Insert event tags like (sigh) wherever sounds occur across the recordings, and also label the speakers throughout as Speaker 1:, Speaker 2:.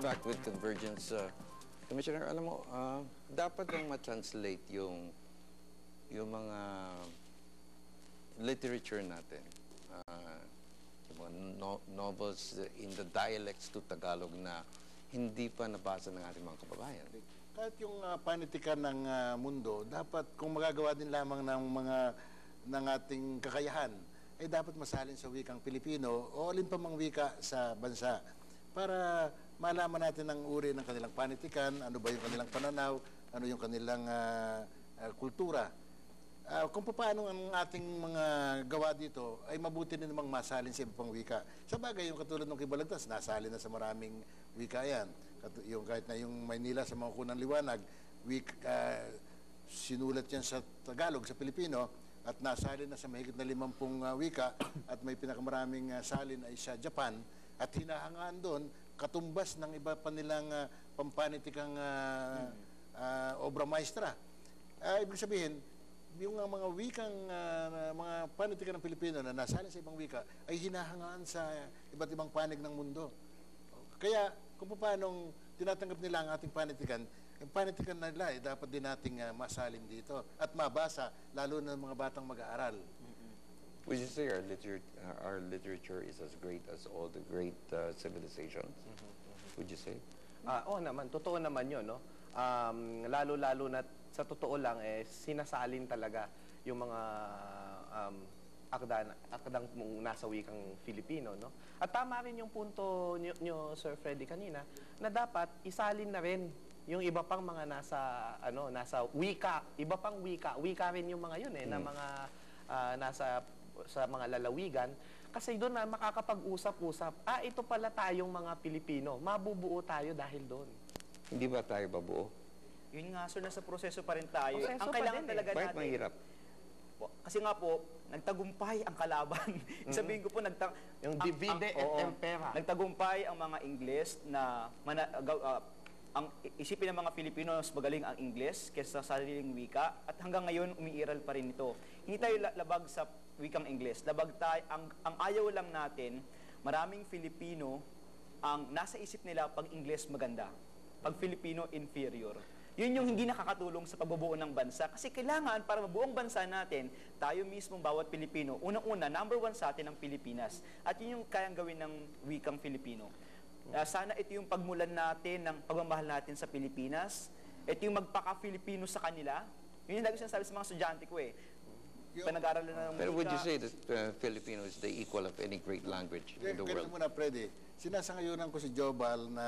Speaker 1: go back with convergence. Uh, Commissioner, alam mo, uh, dapat lang ma-translate yung yung mga literature natin. Uh, yung mga no- novels in the dialects to Tagalog na hindi pa nabasa ng ating mga kababayan.
Speaker 2: Kahit yung ah, panitikan ng ah, mundo, dapat kung magagawa din lamang ng mga ng ating kakayahan, ay dapat masalin sa wikang Pilipino o alin pa mang wika sa bansa para malaman natin ang uri ng kanilang panitikan, ano ba yung kanilang pananaw, ano yung kanilang ah, ah, kultura. Ah, kung paano ang ating mga gawa dito ay mabuti na namang masalin sa iba pang wika. Sa bagay, yung katulad ng Kibalagtas, nasalin na sa maraming wika yan. Katu- yung, kahit na yung Maynila sa mga kunang liwanag, wik, ah, sinulat yan sa Tagalog, sa Pilipino, at nasalin na sa mahigit na limampung ah, wika, at may pinakamaraming ah, salin ay sa Japan, at hinahangaan doon, katumbas ng iba pa nilang ah, pampanitikang ah, ah, obra maestra. Ah, ibig sabihin, yung mga wikang, ah, mga panitikan ng Pilipino na nasalin sa ibang wika ay hinahangaan sa iba't ibang panig ng mundo. Kaya kung paano tinatanggap nila ang ating panitikan, yung panitikan nila eh, dapat din nating ah, masalin dito at mabasa, lalo na ng mga batang mag-aaral.
Speaker 1: Would you say our, liter- uh, our literature is as great as all the great uh, civilizations? Would you say?
Speaker 3: Ah, oo naman, totoo naman 'yon, no? Um, lalo-lalo na sa totoo lang eh sinasalin talaga yung mga um, akda, akdang mong nasa wikang Filipino, no? At tama rin yung punto nyo, nyo, Sir Freddy kanina na dapat isalin na rin yung iba pang mga nasa ano nasa wika, iba pang wika, wika rin yung mga yun eh na mga ah, nasa sa mga lalawigan kasi doon na makakapag-usap-usap. Ah, ito pala tayong mga Pilipino. Mabubuo tayo dahil doon.
Speaker 1: Hindi ba tayo babuo?
Speaker 4: Yun nga, sir, nasa proseso pa rin tayo.
Speaker 3: Proseso
Speaker 4: ang
Speaker 3: pa
Speaker 4: kailangan
Speaker 3: din eh.
Speaker 4: talaga
Speaker 1: Bakit
Speaker 4: natin...
Speaker 1: mahirap?
Speaker 4: Po, Kasi nga po, nagtagumpay ang kalaban. (laughs) Sabihin ko po, nagta-
Speaker 3: Yung
Speaker 4: ang-
Speaker 3: divide
Speaker 4: ang-
Speaker 3: et
Speaker 4: oo,
Speaker 3: impera.
Speaker 4: Nagtagumpay ang mga Ingles na mana, gaw- ah, ang isipin ng mga Pilipino mas magaling ang Ingles kaysa sa sariling wika at hanggang ngayon umiiral pa rin ito. Hindi tayo la- labag sa wikang Ingles. Labag tayo, ang, ang ayaw lang natin, maraming Filipino ang nasa isip nila pag Ingles maganda, pag Filipino inferior. Yun yung hindi nakakatulong sa pagbubuo ng bansa. Kasi kailangan, para mabuo ang bansa natin, tayo mismo, bawat Pilipino, unang-una, number one sa atin ang Pilipinas. At yun yung kayang gawin ng wikang Filipino. Uh, sana ito yung pagmulan natin ng pagmamahal natin sa Pilipinas. Ito yung magpaka-Filipino sa kanila. Yun yung lagi sinasabi sa mga estudyante ko eh. Panag-aaralan na ng
Speaker 1: Pero would you
Speaker 4: wika.
Speaker 1: say that uh, Filipino is the equal of any great language in the world?
Speaker 2: muna, Freddy. Sinasangayunan ko si Jobal na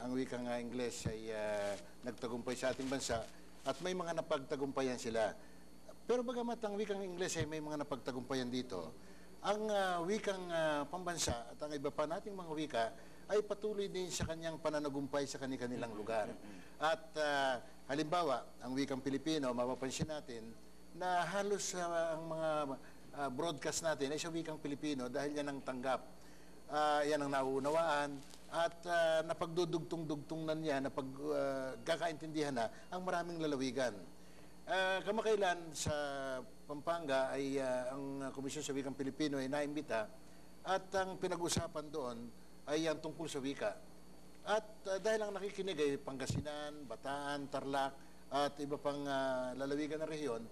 Speaker 2: ang wikang uh, Ingles ay ah, nagtagumpay sa ating bansa at may mga napagtagumpayan sila. Pero bagamat ang wikang Ingles ay may mga napagtagumpayan dito, ang ah, wikang ah, pambansa at ang iba pa nating mga wika ay patuloy din sa kanyang pananagumpay sa kanilang lugar. At ah, halimbawa, ang wikang Pilipino, mapapansin natin na halos ah, ang mga ah, broadcast natin ay sa wikang Pilipino dahil yan ang tanggap. Ah, yan ang nauunawaan at ah, napagdudugtong-dugtong na niya, napagkakaintindihan na ang maraming lalawigan. Ah, kamakailan sa Pampanga ay ah, ang Komisyon sa Wikang Pilipino ay naimbita at ang pinag-usapan doon ay ang tungkol sa wika. At ah, dahil ang nakikinig ay Pangasinan, Bataan, Tarlac at iba pang ah, lalawigan ng rehiyon,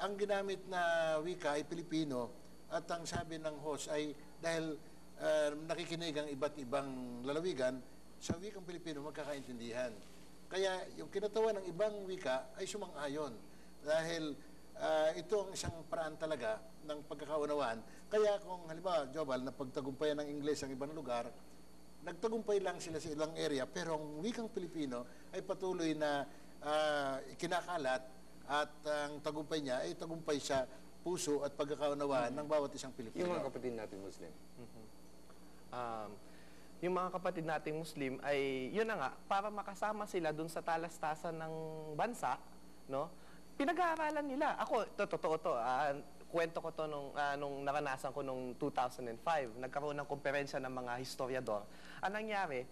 Speaker 2: ang ginamit na wika ay Pilipino at ang sabi ng host ay dahil ah, nakikinig ang iba't ibang lalawigan, sa wikang Pilipino magkakaintindihan. Kaya yung kinatawa ng ibang wika ay sumang-ayon dahil ah, ito ang isang paraan talaga ng pagkakaunawaan. Kaya kung halimbawa, Jobal, na pagtagumpayan ng Ingles ang ibang lugar, nagtagumpay lang sila sa ilang area, pero ang wikang Pilipino ay patuloy na ah, ikinakalat at ang tagumpay niya ay tagumpay sa puso at pagkakaunawaan ng bawat isang Pilipino.
Speaker 1: Yung mga kapatid natin Muslim.
Speaker 3: um, yung mga kapatid nating Muslim ay yun na nga para makasama sila dun sa talastasan ng bansa no? Pinag-aaralan nila. Ako to totoo to ah, kwento ko to nung ah, nung naranasan ko nung 2005 nagkaroon ng komperensya ng mga historiador. Ang nangyari?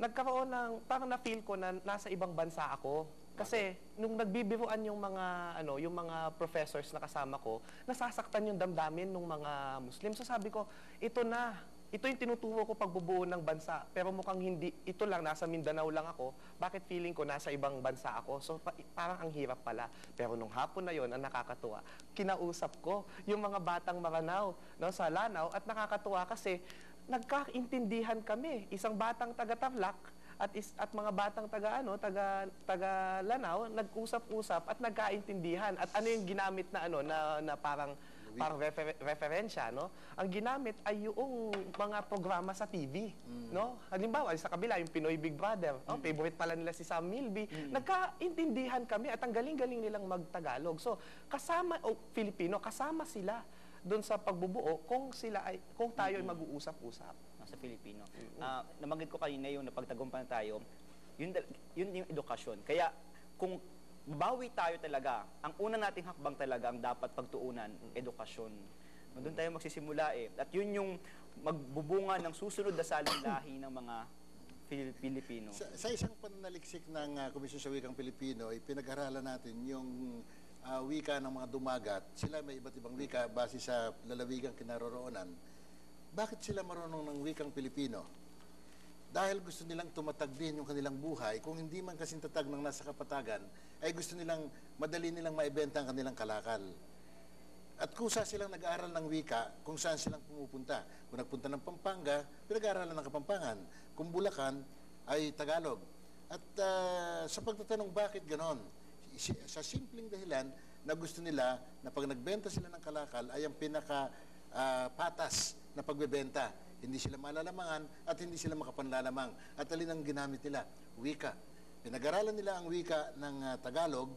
Speaker 3: Nagkaroon ng parang na-feel ko na nasa ibang bansa ako kasi nung nagbibiruan yung mga ano yung mga professors na kasama ko nasasaktan yung damdamin ng mga Muslim so sabi ko ito na ito yung tinuturo ko pagbubuo ng bansa. Pero mukhang hindi, ito lang, nasa Mindanao lang ako. Bakit feeling ko nasa ibang bansa ako? So pa- parang ang hirap pala. Pero nung hapon na yon ang nakakatuwa, kinausap ko yung mga batang Maranao no, sa Lanao at nakakatuwa kasi nagkaintindihan kami. Isang batang taga-Tarlac at is, at mga batang taga ano taga taga Lanao nag-usap-usap at nagkaintindihan at ano yung ginamit na ano na, na parang parang refer- referensya no? Ang ginamit ay yung mga programa sa TV no? Halimbawa sa kabila yung Pinoy Big Brother oh, favorite pala nila si Sam Milby. Nagkaintindihan kami at ang galing-galing nilang magtagalog. So kasama o Filipino kasama sila doon sa pagbubuo kung sila ay kung tayo ay mag-uusap-usap
Speaker 4: sa Filipino. Ah, nabanggit ko kanina yung napagtagumpayan tayo, yun, yun yung edukasyon. Kaya kung bawi tayo talaga, ang una nating hakbang talaga ang dapat pagtuunan, edukasyon. Doon tayo magsisimula eh. At yun yung magbubunga ng susunod na saling lahi ng mga Pilipino.
Speaker 2: Sa, sa isang pananaliksik ng uh, Komisyon sa Wikang Pilipino, ay pinag-aralan natin yung ah, wika ng mga dumagat. Sila may iba't ibang wika base sa lalawigang kinaroroonan. Bakit sila marunong ng wikang Pilipino? Dahil gusto nilang tumatag din yung kanilang buhay, kung hindi man kasing tatag ng nasa kapatagan, ay gusto nilang, madali nilang maibenta ang kanilang kalakal. At kung saan silang nag-aaral ng wika, kung saan silang pumupunta. Kung nagpunta ng Pampanga, pinag-aaralan ng Kapampangan. Kung Bulacan, ay Tagalog. At ah, sa pagtatanong bakit ganon, sa simpleng dahilan na gusto nila na pag nagbenta sila ng kalakal ay ang pinaka ah, patas na pagbebenta. Hindi sila malalamangan at hindi sila makapanlalamang. At alin ang ginamit nila? Wika. Pinag-aralan nila ang wika ng ah, Tagalog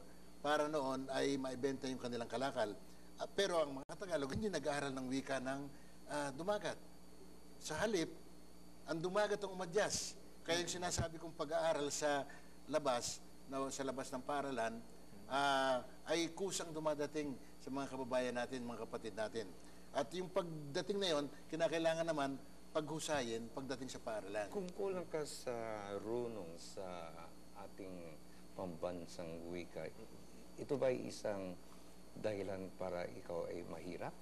Speaker 2: para noon ay maibenta yung kanilang kalakal. Ah, pero ang mga Tagalog hindi nag-aaral ng wika ng ah, dumagat. Sa halip, ang dumagat ang umadyas. Kaya yung sinasabi kong pag-aaral sa labas, na, sa labas ng paralan, ah, ay kusang dumadating sa mga kababayan natin, mga kapatid natin. At yung pagdating na yon, kinakailangan naman paghusayin pagdating sa paaralan.
Speaker 1: Kung kulang ka sa runong sa ating pambansang wika, ito ba isang dahilan para ikaw ay mahirap?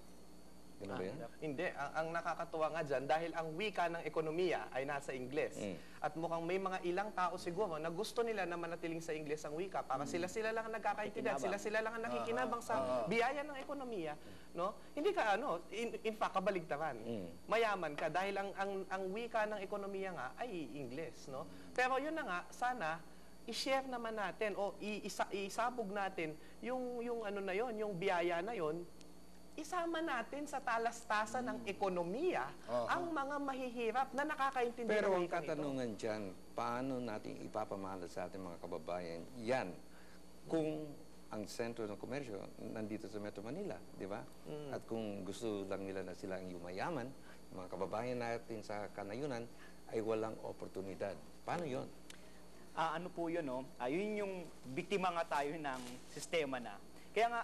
Speaker 1: Ganun ba yan?
Speaker 3: Hindi. Ang, ang nakakatuwa nga dyan, dahil ang wika ng ekonomiya ay nasa Ingles.
Speaker 1: Mm.
Speaker 3: At mukhang may mga ilang tao siguro na gusto nila na manatiling sa Ingles ang wika para sila-sila lang ang nagkakaintindihan, sila-sila lang ang nakikinabang sa biyaya ng ekonomiya. No? Hindi ka ano, in, in fact, kabaligtaran.
Speaker 1: Mm.
Speaker 3: Mayaman ka dahil ang, ang, ang wika ng ekonomiya nga ay Ingles. No? Pero yun na nga, sana i-share naman natin o i- isa, isabog natin yung yung ano na yon, yung biyaya na yon isama natin sa talastasan ng ekonomiya
Speaker 2: Oo.
Speaker 3: ang mga mahihirap na nakakaintindi
Speaker 1: Pero
Speaker 3: ng
Speaker 1: ang
Speaker 3: wikang ito.
Speaker 1: katanungan dyan, paano natin ipapamahal sa ating mga kababayan yan kung ang sentro ng komersyo nandito sa Metro Manila, di ba? At kung gusto lang nila na sila ang yumayaman, mga kababayan natin sa kanayunan ay walang oportunidad. Paano yon?
Speaker 4: Ah, ano po yun, no? Ah, yun yung biktima nga tayo ng sistema na. Kaya nga,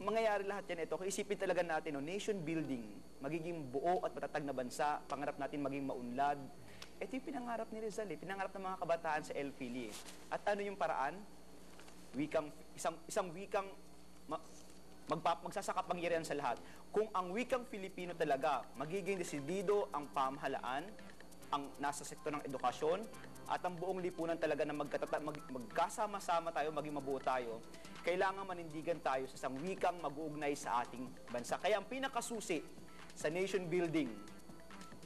Speaker 4: mangyayari lahat yan ito. Isipin talaga natin, no, nation building, magiging buo at matatag na bansa, pangarap natin maging maunlad. Ito yung pinangarap ni Rizal, eh. pinangarap ng mga kabataan sa El Fili. eh. At ano yung paraan? Wikang, isang, isang wikang ma, magpa, magsasakapangyarihan sa lahat. Kung ang wikang Filipino talaga, magiging desidido ang pamahalaan, ang nasa sektor ng edukasyon, at ang buong lipunan talaga na magkatata, mag, magkasama-sama tayo, maging mabuo tayo, kailangan manindigan tayo sa isang wikang mag-uugnay sa ating bansa. Kaya ang pinakasusi sa nation building,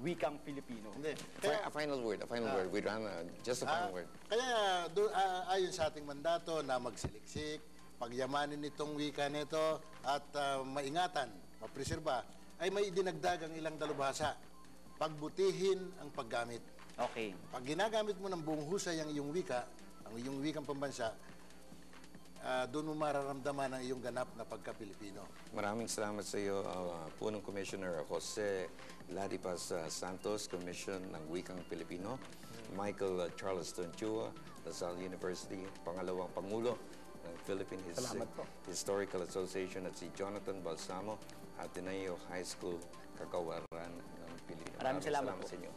Speaker 4: wikang Filipino.
Speaker 2: Hindi.
Speaker 1: Fi- a final word, a final word. We don't have, just a final
Speaker 2: Ah,
Speaker 1: word.
Speaker 2: Kaya do, ah, ayon sa ating mandato na magsiliksik, pagyamanin itong wika nito at ah, maingatan, mapreserba, ay may idinagdag ang ilang dalubhasa. Pagbutihin ang paggamit.
Speaker 4: Okay.
Speaker 2: Pag ginagamit mo ng buong husay ang iyong wika, ang iyong wikang pambansa, ah, doon mo mararamdaman ang iyong ganap na pagka-Pilipino.
Speaker 1: Maraming salamat sa iyo, uh, Punong Commissioner Jose Ladipas uh, Santos, Commission ng Wikang Pilipino, Michael uh, Charleston Chua, Lasal University, pangalawang Pangulo ng Philippine His-
Speaker 3: Salamat.
Speaker 1: Historical Association at si Jonathan Balsamo, Ateneo High School, Kakawaran ng Pilipinas.
Speaker 4: Maraming salamat po.
Speaker 1: sa inyo.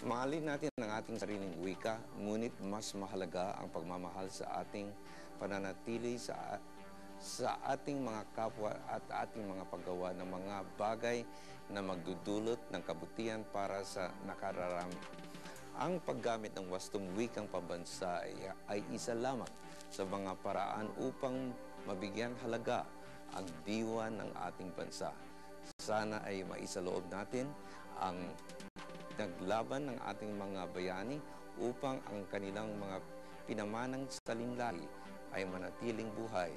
Speaker 1: Mahalin natin ang ating sariling wika, ngunit mas mahalaga ang pagmamahal sa ating pananatili sa sa ating mga kapwa at ating mga paggawa ng mga bagay na magdudulot ng kabutihan para sa nakararami. Ang paggamit ng wastong wikang pambansa ay, ay isa lamang sa mga paraan upang mabigyan halaga ang diwa ng ating bansa. Sana ay maisaloob natin ang naglaban ng ating mga bayani upang ang kanilang mga pinamanang salinlahi ay manatiling buhay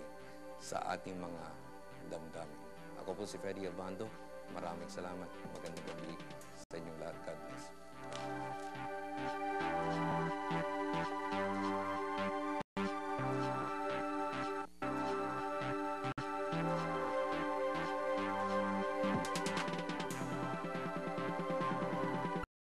Speaker 1: sa ating mga damdamin. Ako po si Freddy Albando. Maraming salamat. Magandang gabi sa inyong lahat. God bless.